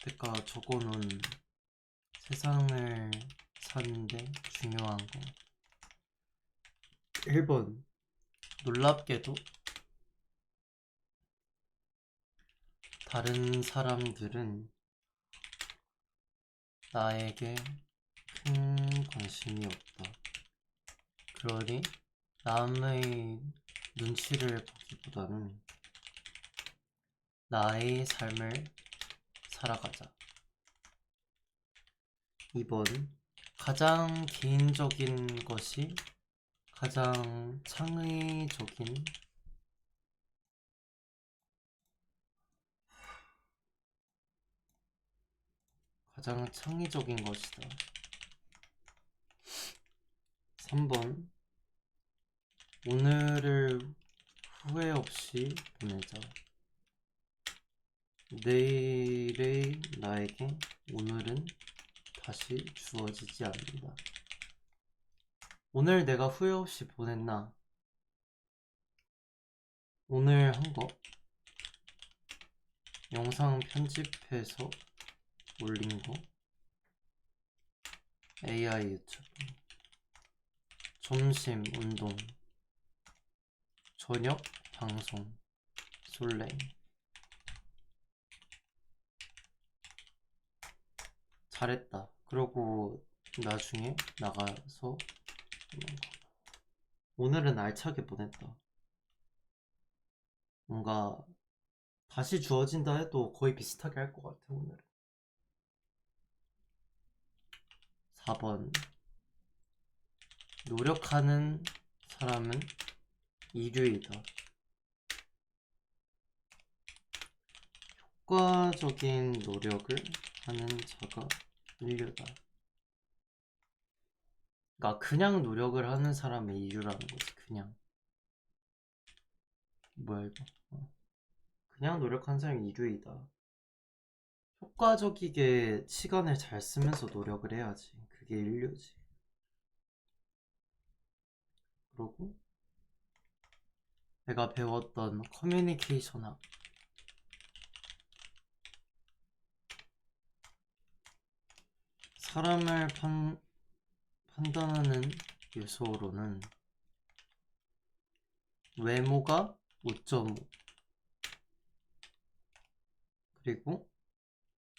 여태껏 적어놓은 세상을 사는데 중요한 거. 1번. 놀랍게도 다른 사람들은 나에게 큰 관심이 없다. 그러니 남의 눈치를 보기보다는 나의 삶을 살아가자. 2번. 가장 개인적인 것이 가장 창의적인 가장 창의적인 것이다. 3번. 오늘을 후회 없이 보내자. 내일의 나에게 오늘은 다시 주어지지 않는다. 오늘 내가 후회 없이 보냈나? 오늘 한 거? 영상 편집해서 올린 거? AI 유튜브. 점심 운동. 저녁 방송. 솔랭 잘했다. 그러고 나중에 나가서 오늘은 알차게 보냈다. 뭔가 다시 주어진다 해도 거의 비슷하게 할 것 같아 오늘은. 4번 노력하는 사람은 이류이다. 효과적인 노력을 하는 자가 인류다. 그러니까 그냥 노력을 하는 사람의 이유라는 거지. 그냥 뭐야 이거? 어. 그냥 노력하는 사람이 이류이다. 효과적이게 시간을 잘 쓰면서 노력을 해야지. 그게 인류지. 그리고 내가 배웠던 커뮤니케이션 학 사람을 판, 판단하는 요소로는 외모가 5.5 그리고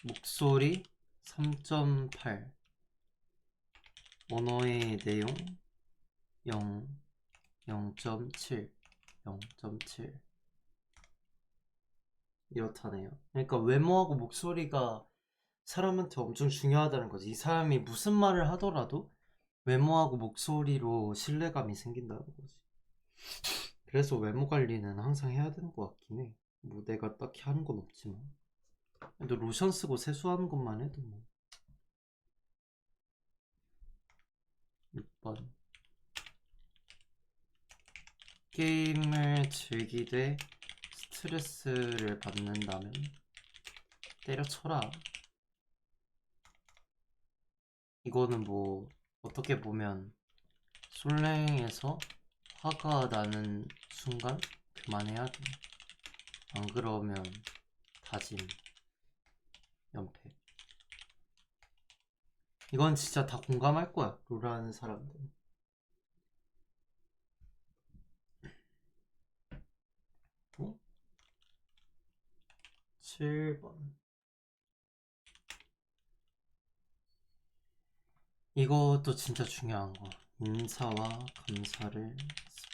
목소리 3.8 언어의 내용 0 0.7 0.7 이렇다네요. 그러니까 외모하고 목소리가 사람한테 엄청 중요하다는 거지. 이 사람이 무슨 말을 하더라도 외모하고 목소리로 신뢰감이 생긴다는 거지. 그래서 외모 관리는 항상 해야 되는 것 같긴 해. 뭐 내가 딱히 하는 건 없지만. 근데 로션 쓰고 세수하는 것만 해도 뭐. 6번. 게임을 즐기되 스트레스를 받는다면 때려쳐라. 이거는 뭐 어떻게 보면 솔랭에서 화가 나는 순간 그만해야 돼. 안 그러면 다짐, 연패. 이건 진짜 다 공감할 거야. 롤하는 사람들. 어? 7번. 이것도 진짜 중요한 거. 인사와 감사를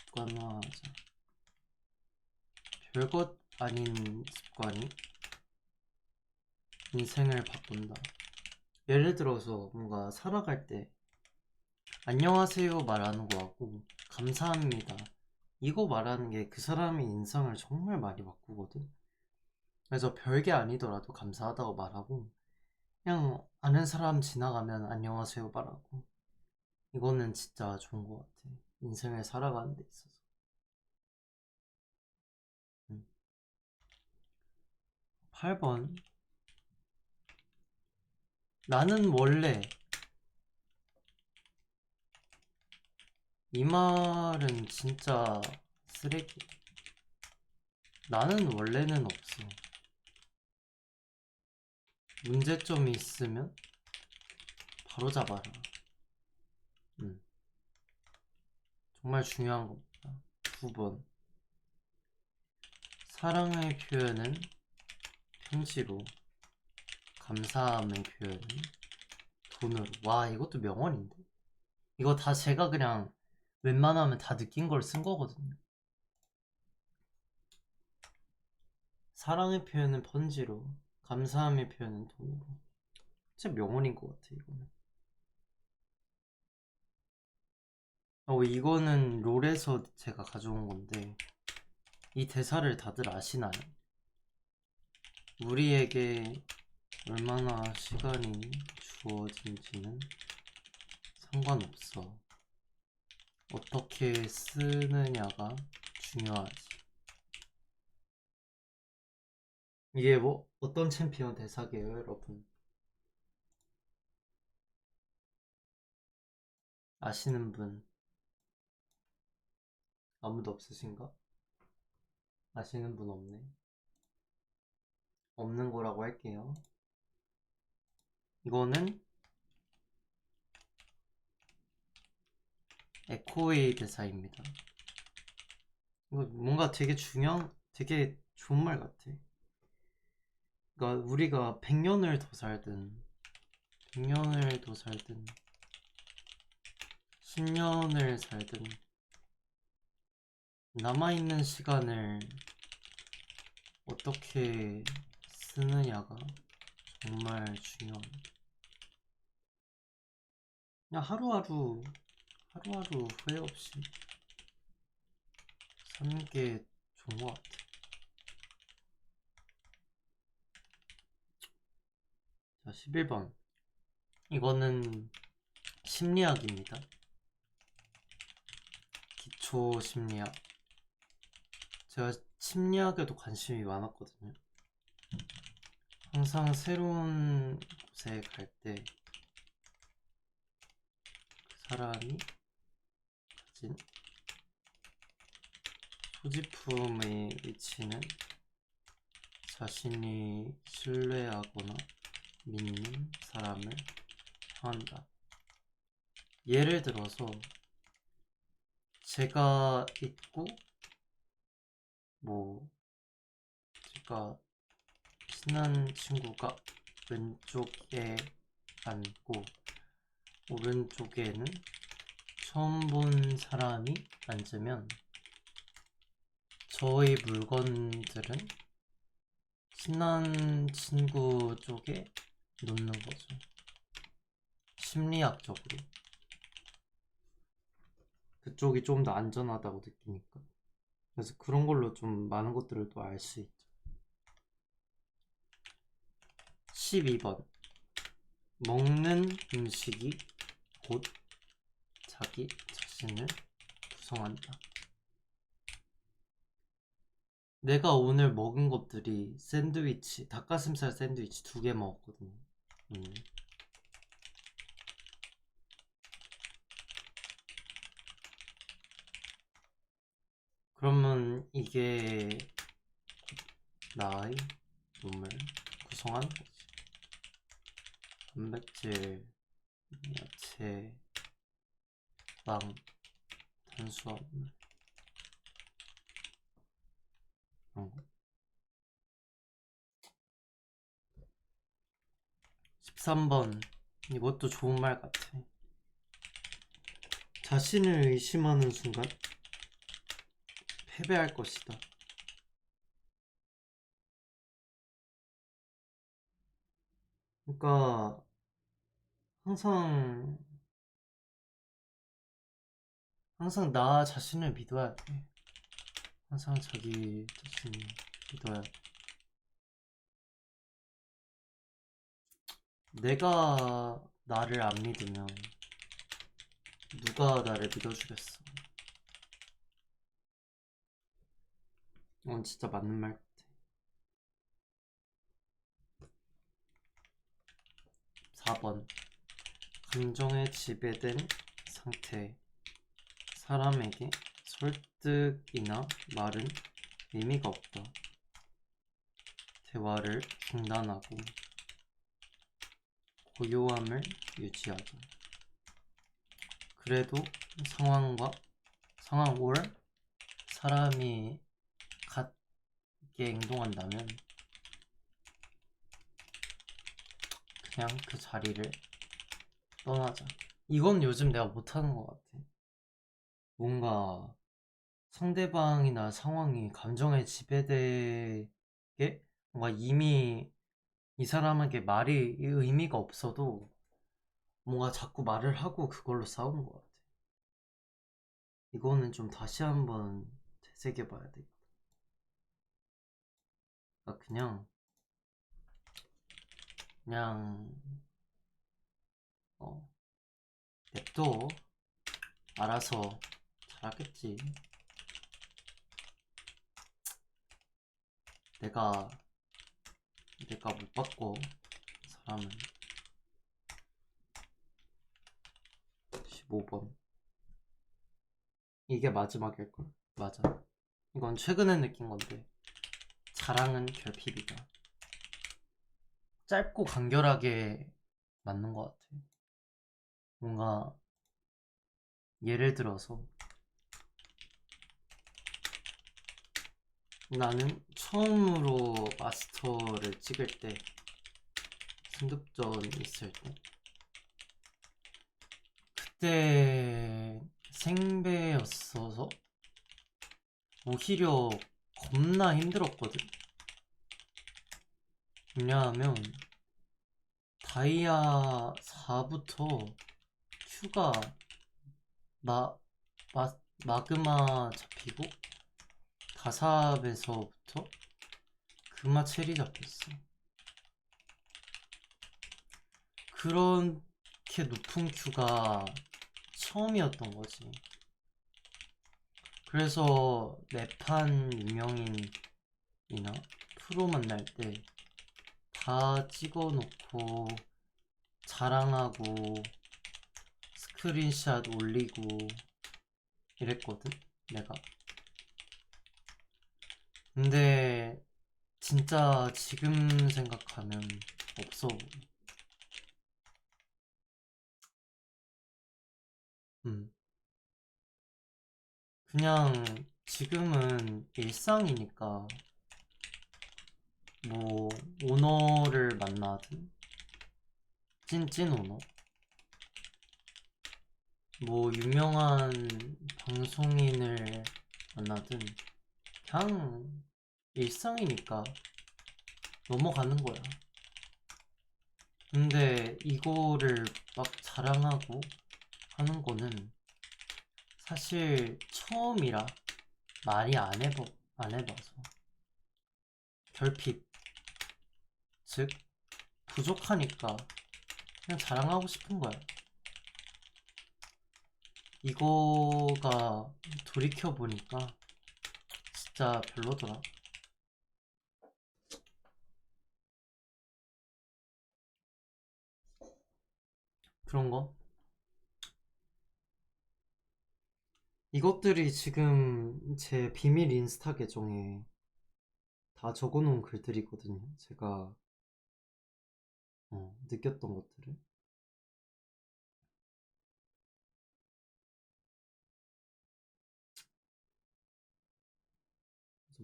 습관화하자. 별것 아닌 습관이 인생을 바꾼다. 예를 들어서 뭔가 살아갈 때 안녕하세요 말하는 거하고 감사합니다. 이거 말하는 게 그 사람의 인상을 정말 많이 바꾸거든. 그래서 별게 아니더라도 감사하다고 말하고 그냥 아는 사람 지나가면 안녕하세요 말하고. 이거는 진짜 좋은 것 같아. 인생을 살아가는 데 있어서. 음. 8번. 나는 원래 이 말은 진짜 쓰레기. 나는 원래는 없어 문제점이 있으면 바로 잡아라. 음. 정말 중요한 겁니다. 두 번. 사랑의 표현은 편지로, 감사함의 표현은 돈으로. 와, 이것도 명언인데? 이거 다 제가 그냥 웬만하면 다 느낀 걸 쓴 거거든요. 사랑의 표현은 편지로, 감사함의 표현은 돈으로. 진짜 명언인 것 같아, 이거는. 어, 이거는 롤에서 제가 가져온 건데, 이 대사를 다들 아시나요? 우리에게 얼마나 시간이 주어진지는 상관없어. 어떻게 쓰느냐가 중요하지. 이게 뭐 어떤 챔피언 대사게요, 여러분? 아시는 분 아무도 없으신가? 아시는 분 없네. 없는 거라고 할게요. 이거는 에코웨이 대사입니다. 이거 뭔가 되게 중요한, 되게 좋은 말 같아. 그러니까 우리가 100년을 더 살든, 100년을 더 살든, 10년을 살든, 남아있는 시간을 어떻게 쓰느냐가 정말 중요합니다. 그냥 하루하루, 하루하루 후회 없이 사는 게 좋은 것 같아. 자, 11번. 이거는 심리학입니다. 기초 심리학. 제가 심리학에도 관심이 많았거든요. 항상 새로운 곳에 갈 때 그 사람이 가진 소지품의 위치는 자신이 신뢰하거나 믿는 사람을 향한다. 예를 들어서 제가 있고 뭐 제가 친한 친구가 왼쪽에 앉고 오른쪽에는 처음 본 사람이 앉으면 저의 물건들은 친한 친구 쪽에 놓는 거죠. 심리학적으로. 그쪽이 좀 더 안전하다고 느끼니까. 그래서 그런 걸로 좀 많은 것들을 또 알 수 있죠. 12번. 먹는 음식이 곧 자기 자신을 구성한다. 내가 오늘 먹은 것들이 샌드위치, 닭가슴살 샌드위치 두 개 먹었거든요. 음. 그러면 이게 나의 몸을 거지. 단백질, 야채, 빵, 탄수화물 그런 거. 13번 이것도 좋은 말 같아. 자신을 의심하는 순간 패배할 것이다. 그러니까 항상 항상 나 자신을 믿어야 돼. 항상 자기 자신을 믿어야 돼. 내가 나를 안 믿으면 누가 나를 믿어주겠어. 이건 진짜 맞는 말 같아. 4번. 감정에 지배된 상태. 사람에게 설득이나 말은 의미가 없다. 대화를 중단하고 고요함을 유지하자. 그래도 상황과 상황 올 사람이 같게 행동한다면 그냥 그 자리를 떠나자. 이건 요즘 내가 못하는 것 같아. 뭔가 상대방이나 상황이 감정에 지배되게 뭔가 이미 이 사람에게 말이 의미가 없어도 뭔가 자꾸 말을 하고 그걸로 싸우는 것 같아. 이거는 좀 다시 한번 되새겨 봐야 되겠다. 그러니까 그냥 그냥 어 냅둬 알아서 잘하겠지. 내가 내가 못 바꿔 사람은 15번. 이게 마지막일걸? 맞아. 이건 최근에 느낀 건데 자랑은 결핍이다. 짧고 간결하게 맞는 것 같아. 뭔가 예를 들어서 나는 처음으로 마스터를 찍을 때 승급전 있을 때 그때 생배였어서 오히려 겁나 힘들었거든. 왜냐하면 다이아 4부터 큐가 마, 마, 마그마 잡히고 다삽에서부터 금화 체리 잡혔어. 그렇게 높은 큐가 처음이었던 거지. 그래서 내판 유명인이나 프로 만날 때 다 찍어놓고 자랑하고 스크린샷 올리고 이랬거든, 내가. 근데 진짜 지금 생각하면 없어. 음. 그냥 지금은 일상이니까 뭐 오너를 만나든 찐찐 오너 뭐 유명한 방송인을 만나든 그냥 일상이니까 넘어가는 거야. 근데 이거를 막 자랑하고 하는 거는 사실 처음이라 많이 안 해봐, 안 해봐서. 결핍. 즉, 부족하니까 그냥 자랑하고 싶은 거야. 이거가 돌이켜 보니까 진짜 별로더라. 그런 거? 이것들이 지금 제 비밀 인스타 계정에 다 적어놓은 글들이거든요. 제가 어, 느꼈던 것들을.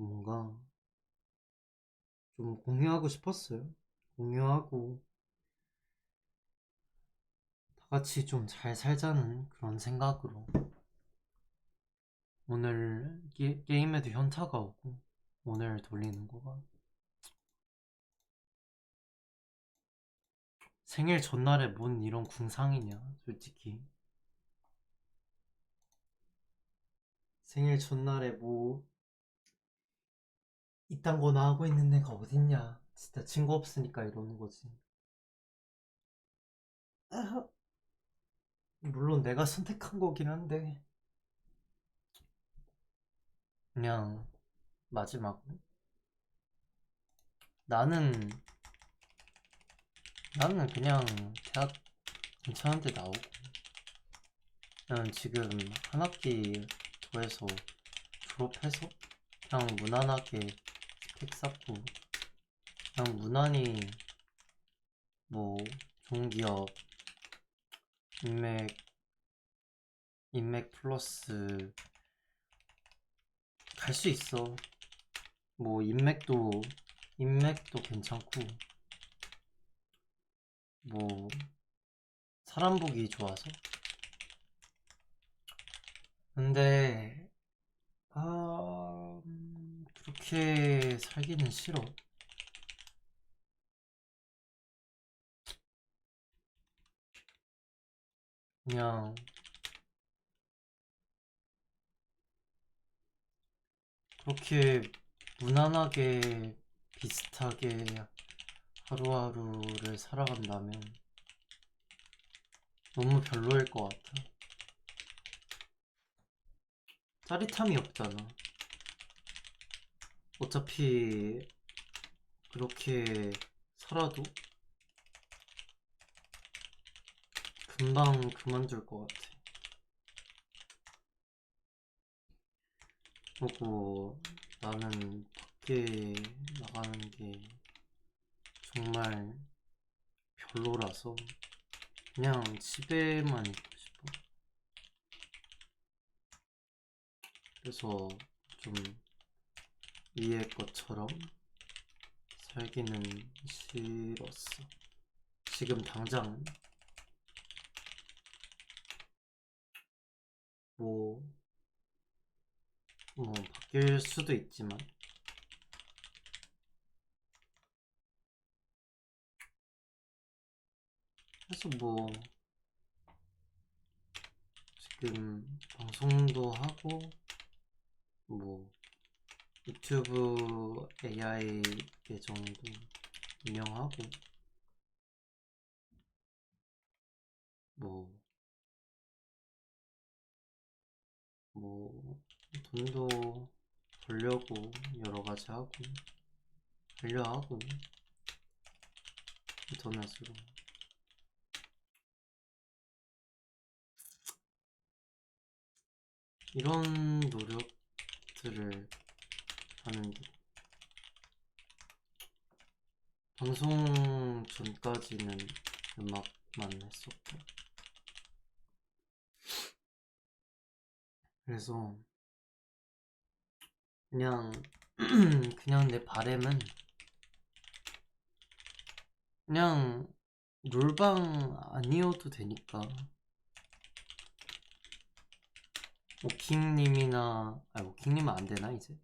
뭔가 좀 공유하고 싶었어요. 공유하고 다 같이 좀 잘 살자는 그런 생각으로 오늘 게, 게임에도 현타가 오고 오늘 돌리는 거가 생일 전날에 뭔 이런 궁상이냐 솔직히 생일 전날에 뭐 이딴 거 나 하고 있는 애가 어딨냐? 진짜 친구 없으니까 이러는 거지. 물론 내가 선택한 거긴 한데. 그냥 마지막으로 나는 나는 그냥 대학 괜찮은 데 나오고. 나는 지금 한 학기 더해서 졸업해서 그냥 무난하게 스펙 쌓고 그냥 무난히 뭐 좋은 기업 인맥 인맥 플러스 갈 수 있어. 뭐 인맥도 인맥도 괜찮고. 뭐 사람 보기 좋아서. 근데 아 음, 그렇게 살기는 싫어. 그냥 그렇게 무난하게 비슷하게 하루하루를 살아간다면 너무 별로일 것 같아. 짜릿함이 없잖아. 어차피 그렇게 살아도 금방 그만둘 것 같아. 그리고 나는 밖에 나가는 게 정말 별로라서 그냥 집에만 있고 싶어. 그래서 좀 위의 것처럼 살기는 싫었어. 지금 당장 뭐, 뭐 바뀔 수도 있지만 그래서 뭐 지금 방송도 하고 뭐 유튜브 AI 계정도 운영하고 뭐 뭐 돈도 벌려고 여러 가지 하고 하려 하고 인터넷으로. 이런 노력들을 하는데 방송 전까지는 음악만 했었고. 그래서 그냥 그냥 내 바램은 그냥 롤방 아니어도 되니까. 오킹님이나 아 오킹님은 안 되나 이제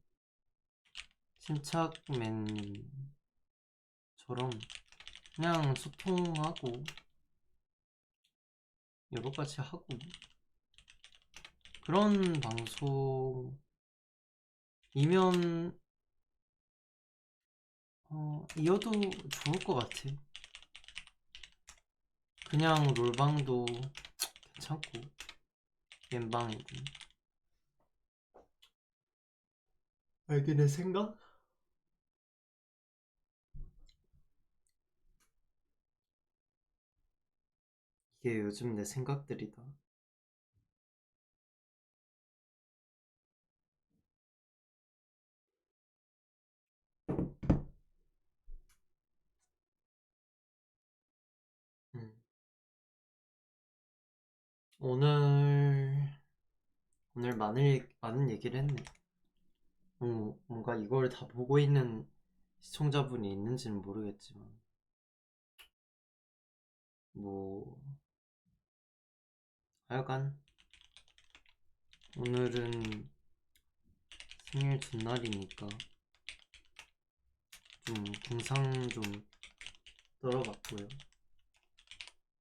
침착맨님처럼 그냥 소통하고 여러 가지 하고 그런 방송이면 어, 이어도 좋을 것 같아. 그냥 롤방도 괜찮고 겜방이고 알게 내 생각? 이게 요즘 내 생각들이다. 음. 오늘 오늘 많은 얘- 많은 얘기를 했네. 음, 뭔가 이걸 다 보고 있는 시청자분이 있는지는 모르겠지만 뭐 하여간 오늘은 생일 전날이니까 좀 궁상 좀 떨어봤고요.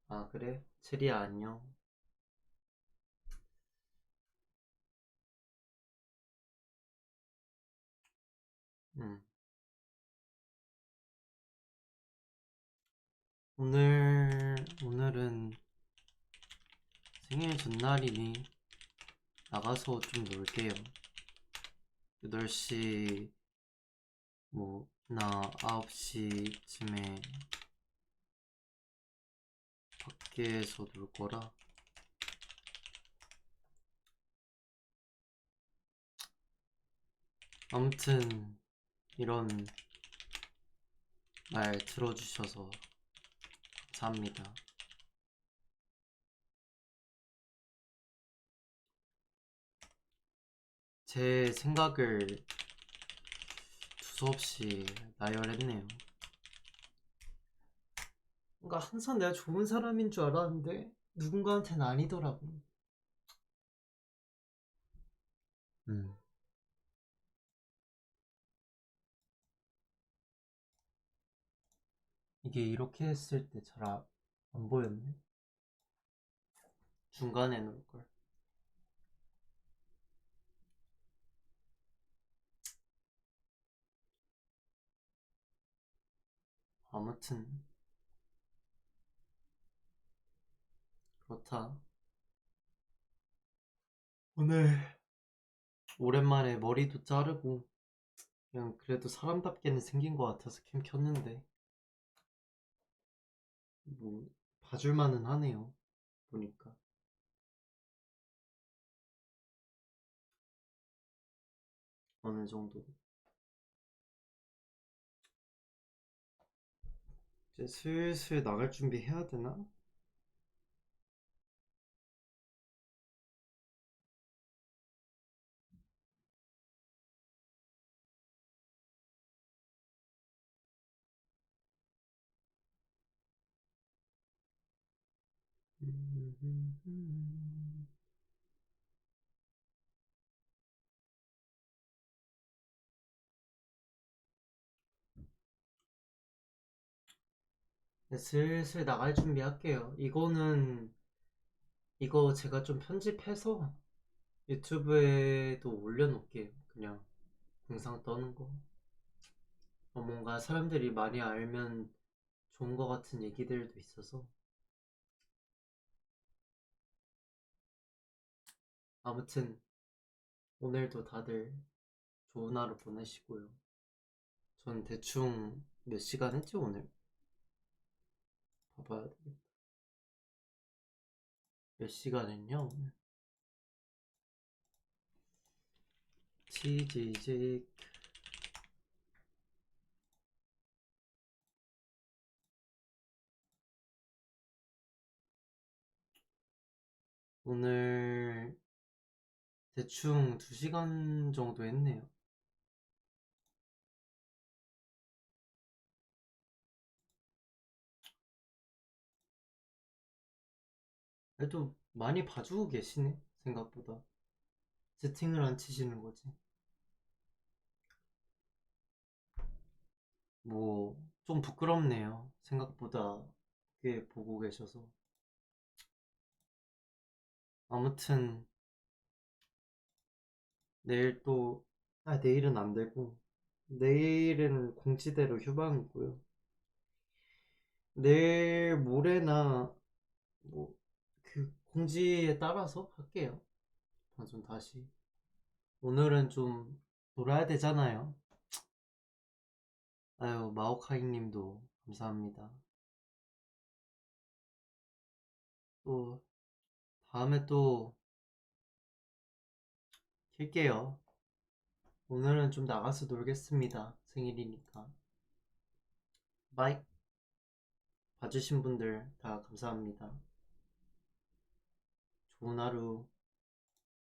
아 그래? 체리야 안녕. 음. 오늘 오늘은 생일 전날이니 나가서 좀 놀게요. 8시 뭐나 9시쯤에 밖에서 놀 거라 아무튼 이런 말 들어주셔서 감사합니다. 제 생각을 두서없이 나열했네요. 뭔가 항상 내가 좋은 사람인 줄 알았는데 누군가한테는 아니더라고. 음. 이게 이렇게 했을 때 잘 안 보였네. 중간에 놓을 걸. 아무튼 그렇다. 오늘 오랜만에 머리도 자르고 그냥 그래도 사람답게는 생긴 것 같아서 캠 켰는데 뭐 봐줄만은 하네요. 보니까 어느 정도 이제 슬슬 나갈 준비 해야 되나? 슬슬 나갈 준비 할게요. 이거는 이거 제가 좀 편집해서 유튜브에도 올려놓을게요. 그냥 영상 떠는 거. 어, 뭔가 사람들이 많이 알면 좋은 거 같은 얘기들도 있어서. 아무튼 오늘도 다들 좋은 하루 보내시고요. 전 대충 몇 시간 했지 오늘? 봐봐야 되겠다. 몇 시간 했냐 오늘? 치즈직 오늘 대충 2시간 정도 했네요. 그래도 많이 봐주고 계시네, 생각보다. 채팅을 안 치시는 거지. 뭐, 좀 부끄럽네요. 생각보다 꽤 보고 계셔서. 아무튼, 내일 또, 아, 내일은 안 되고, 내일은 공지대로 휴방이고요. 내일 모레나, 뭐, 그 공지에 따라서 할게요. 방송 다시. 오늘은 좀 놀아야 되잖아요. 아유, 마오카이 님도 감사합니다. 또, 다음에 또, 킬게요. 오늘은 좀 나가서 놀겠습니다. 생일이니까. 바이. 봐주신 분들 다 감사합니다. 좋은 하루